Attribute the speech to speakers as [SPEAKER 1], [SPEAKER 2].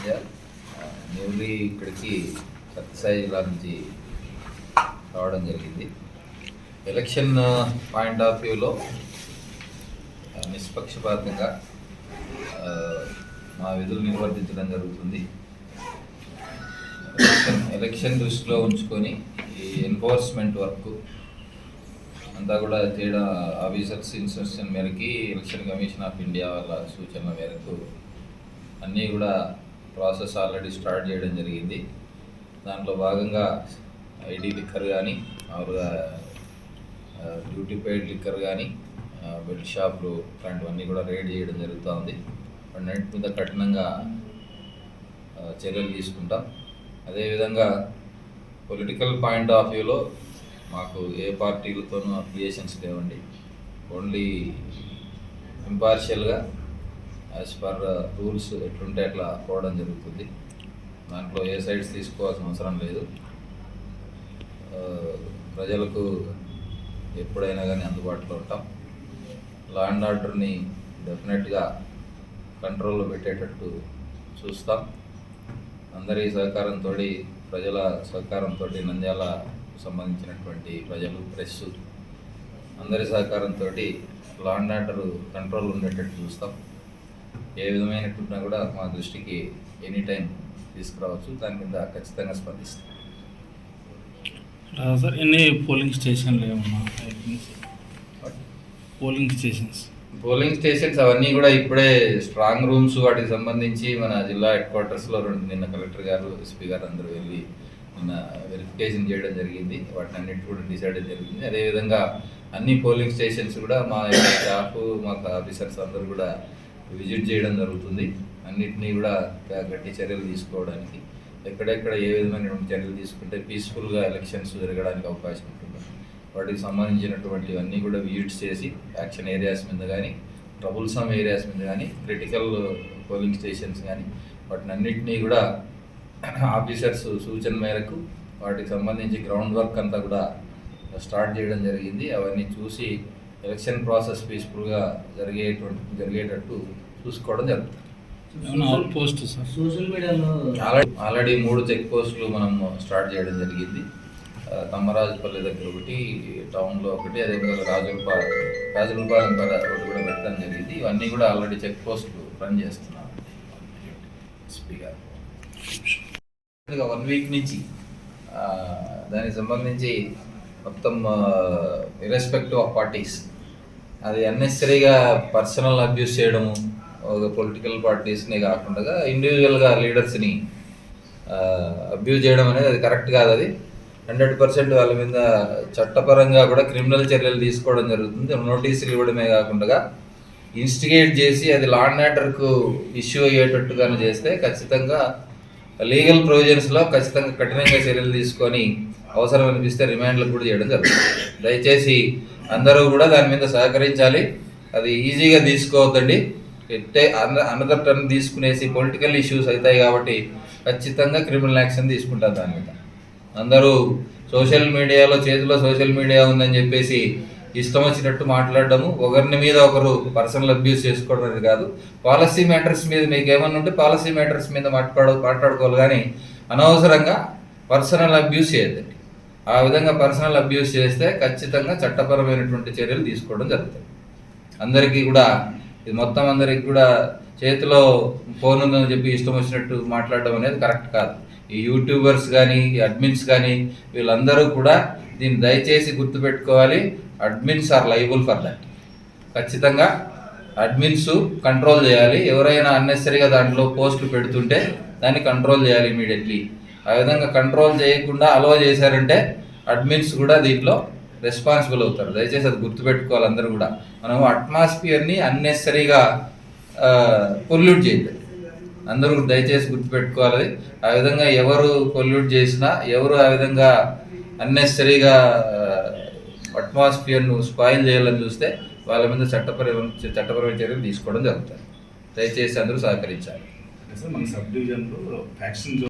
[SPEAKER 1] India newly ఇక్కడికి సత్యసాయి జిల్లా నుంచి రావడం జరిగింది. ఎలక్షన్ పాయింట్ ఆఫ్ వ్యూలో నిష్పక్షపాతంగా మా విధులు నిర్వర్తించడం జరుగుతుంది. ఎలక్షన్ ఎలక్షన్ దృష్టిలో ఉంచుకొని ఈ ఎన్ఫోర్స్మెంట్ వర్క్ అంతా కూడా చేయడం ఆఫీసర్స్ ఇన్స్ట్రక్షన్ మేరకి ఎలక్షన్ కమిషన్ ఆఫ్ ఇండియా వాళ్ళ సూచనల మేరకు అన్నీ కూడా ప్రాసెస్ ఆల్రెడీ స్టార్ట్ చేయడం జరిగింది. దాంట్లో భాగంగా ఐడి లిక్కర్ కానీ మామూలుగా డ్యూటీ పెయిడ్ లిక్కర్ కానీ బెల్ట్ షాపులు ఇలాంటివన్నీ కూడా రేడ్ చేయడం జరుగుతూ ఉంది మీద కఠినంగా చర్యలు తీసుకుంటాం. అదేవిధంగా పొలిటికల్ పాయింట్ ఆఫ్ వ్యూలో మాకు ఏ పార్టీలతోనూ అఫిలియేషన్స్ లేవండి. ఓన్లీ ఇంపార్షియల్గా యాజ్ పర్ రూల్స్ ఎట్లుంటే అట్లా పోవడం జరుగుతుంది. దాంట్లో ఏ సైడ్స్ తీసుకోవాల్సిన అవసరం లేదు. Uh, ప్రజలకు ఎప్పుడైనా కానీ అందుబాటులో ఉంటాం. లా అండ్ ఆర్డర్ని డెఫినెట్గా కంట్రోల్లో పెట్టేటట్టు చూస్తాం. అందరి సహకారంతో ప్రజల సహకారంతో నంద్యాల సంబంధించినటువంటి ప్రజలు ప్రెస్ అందరి సహకారంతో లా అండ్ ఆర్డర్ కంట్రోల్ ఉండేటట్టు చూస్తాం. ఏ విధమైనట్టున్నా కూడా మా దృష్టికి ఎనీ టైం తీసుకురావచ్చు. దాని మీద ఖచ్చితంగా స్పందిస్తాం.
[SPEAKER 2] సార్ ఎన్ని పోలింగ్ స్టేషన్లు ఏమన్నా పోలింగ్ స్టేషన్స్.
[SPEAKER 1] పోలింగ్ స్టేషన్స్ అవన్నీ కూడా ఇప్పుడే స్ట్రాంగ్ రూమ్స్ వాటికి సంబంధించి మన జిల్లా హెడ్ క్వార్టర్స్లో రెండు నిన్న కలెక్టర్ గారు ఎస్పీ గారు అందరూ వెళ్ళి నిన్న వెరిఫికేషన్ చేయడం జరిగింది. వాటిని అన్నిటి కూడా డిసైడ్ జరిగింది. అదేవిధంగా అన్ని పోలింగ్ స్టేషన్స్ కూడా మా స్టాఫ్ మా ఆఫీసర్స్ అందరూ కూడా విజిట్ చేయడం జరుగుతుంది. అన్నిటినీ కూడా గట్టి చర్యలు తీసుకోవడానికి. ఎక్కడెక్కడ ఏ విధమైనటువంటి చర్యలు తీసుకుంటే పీస్ఫుల్గా ఎలక్షన్స్ జరగడానికి అవకాశం ఉంటుంది. వాటికి సంబంధించినటువంటివన్నీ కూడా విజిట్స్ చేసి యాక్షన్ ఏరియాస్ మీద కానీ ట్రబుల్సమ్ ఏరియాస్ మీద కానీ క్రిటికల్ పోలింగ్ స్టేషన్స్ కానీ వాటిని అన్నింటినీ కూడా ఆఫీసర్స్ సూచన మేరకు వాటికి సంబంధించి గ్రౌండ్ వర్క్ అంతా కూడా స్టార్ట్ చేయడం జరిగింది. అవన్నీ చూసి ఎలక్షన్ ప్రాసెస్ పీస్ఫుల్గా జరిగేటువంటి జరిగేటట్టు చూసుకోవడం జరుగుతుంది.
[SPEAKER 2] పోస్ట్
[SPEAKER 3] సోషల్ మీడియాలో
[SPEAKER 1] ఆల్రెడీ ఆల్రెడీ మూడు చెక్ పోస్టులు మనం స్టార్ట్ చేయడం జరిగింది. తమ్మరాజుపల్లి దగ్గర ఒకటి టౌన్లో ఒకటి అదేవిధంగా రాజులపాలెం రాజులపాలెం దగ్గర ఒకటి కూడా పెట్టడం జరిగింది. ఇవన్నీ కూడా ఆల్రెడీ చెక్ పోస్టులు రన్ చేస్తున్నాం. ఎస్పీ గారు. వన్ వీక్ నుంచి ఆ, దానికి సంబంధించి మొత్తం ఇరెస్పెక్టివ్ ఆఫ్ పార్టీస్ అది అన్నెసరీగా పర్సనల్ అబ్యూస్ చేయడము ఒక పొలిటికల్ పార్టీస్ని కాకుండా ఇండివిజువల్గా లీడర్స్ని అబ్యూజ్ చేయడం అనేది అది కరెక్ట్ కాదు అది. హండ్రెడ్ పర్సెంట్ వాళ్ళ మీద చట్టపరంగా కూడా క్రిమినల్ చర్యలు తీసుకోవడం జరుగుతుంది. నోటీసులు ఇవ్వడమే కాకుండా ఇన్స్టిగేట్ చేసి అది లా అండ్ ఆర్డర్కు ఇష్యూ అయ్యేటట్టుగానే చేస్తే ఖచ్చితంగా లీగల్ ప్రొవిజన్స్లో ఖచ్చితంగా కఠినంగా చర్యలు తీసుకొని అవసరం అనిపిస్తే రిమాండ్లు కూడా చేయడం జరుగుతుంది. దయచేసి అందరూ కూడా దాని మీద సహకరించాలి. అది ఈజీగా తీసుకోవద్దండి. ఎట్టే అనదర్ టర్న్ తీసుకునేసి పొలిటికల్ ఇష్యూస్ అవుతాయి కాబట్టి ఖచ్చితంగా క్రిమినల్ యాక్షన్ తీసుకుంటారు దాని మీద. అందరూ సోషల్ మీడియాలో చేతిలో సోషల్ మీడియా ఉందని చెప్పేసి ఇష్టం వచ్చినట్టు మాట్లాడడము ఒకరిని మీద ఒకరు పర్సనల్ అబ్యూస్ చేసుకోవడం అనేది కాదు. పాలసీ మ్యాటర్స్ మీద మీకు ఏమన్నా ఉంటే పాలసీ మ్యాటర్స్ మీద మాట్లాడ మాట్లాడుకోవాలి. కానీ అనవసరంగా పర్సనల్ అబ్యూస్ చేయొద్దండి. ఆ విధంగా పర్సనల్ అబ్యూస్ చేస్తే ఖచ్చితంగా చట్టపరమైనటువంటి చర్యలు తీసుకోవడం జరుగుతుంది. అందరికీ కూడా ఇది మొత్తం అందరికి కూడా చేతిలో ఫోన్ ఉందని చెప్పి ఇష్టం వచ్చినట్టు మాట్లాడడం అనేది కరెక్ట్ కాదు. ఈ యూట్యూబర్స్ కానీ ఈ అడ్మిన్స్ కానీ వీళ్ళందరూ కూడా దీన్ని దయచేసి గుర్తుపెట్టుకోవాలి. Admins are liable for that ఖచ్చితంగా అడ్మిన్స్ కంట్రోల్ చేయాలి. ఎవరైనా అన్నెసరీగా దాంట్లో పోస్టులు పెడుతుంటే దాన్ని కంట్రోల్ చేయాలి ఇమీడియట్లీ ఆ విధంగా కంట్రోల్ చేయకుండా అలో చేశారంటే అడ్మిన్స్ కూడా దీంట్లో రెస్పాన్సిబుల్ అవుతారు. దయచేసి అది గుర్తుపెట్టుకోవాలి అందరూ కూడా. మనము అట్మాస్ఫియర్ని అన్నెసరీగా పొల్యూట్ చేయద్దు. అందరూ దయచేసి గుర్తుపెట్టుకోవాలి. ఆ విధంగా ఎవరు పొల్యూట్ చేసినా ఎవరు ఆ విధంగా అన్నెసరీగా అట్మాస్ఫియర్ను స్పాయిల్ చేయాలని చూస్తే వాళ్ళ మీద చట్టపరమైన చట్టపరమైన చర్యలు తీసుకోవడం జరుగుతుంది. దయచేసి అందరూ సహకరించాలి.
[SPEAKER 2] సార్ మన సబ్ డివిజన్లో ఫ్యాక్షన్